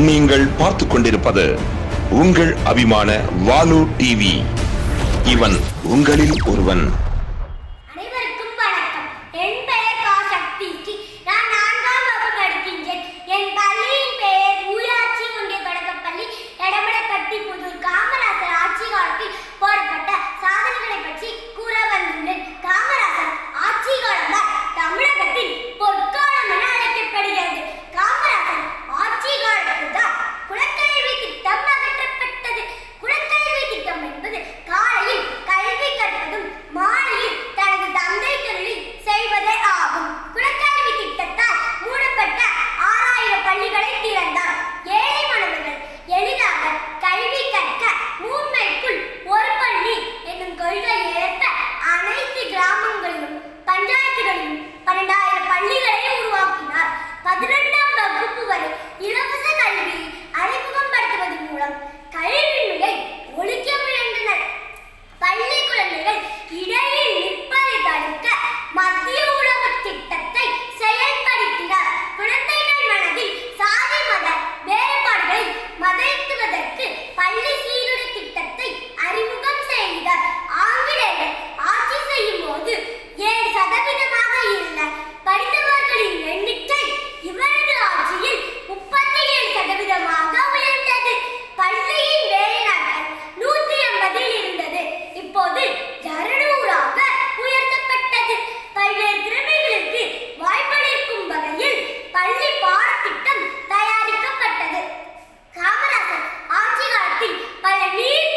நீங்கள் பார்த்து கொண்டிருப்பது உங்கள் அபிமான வாலு டிவி. இவன் உங்களில் ஒருவன். venir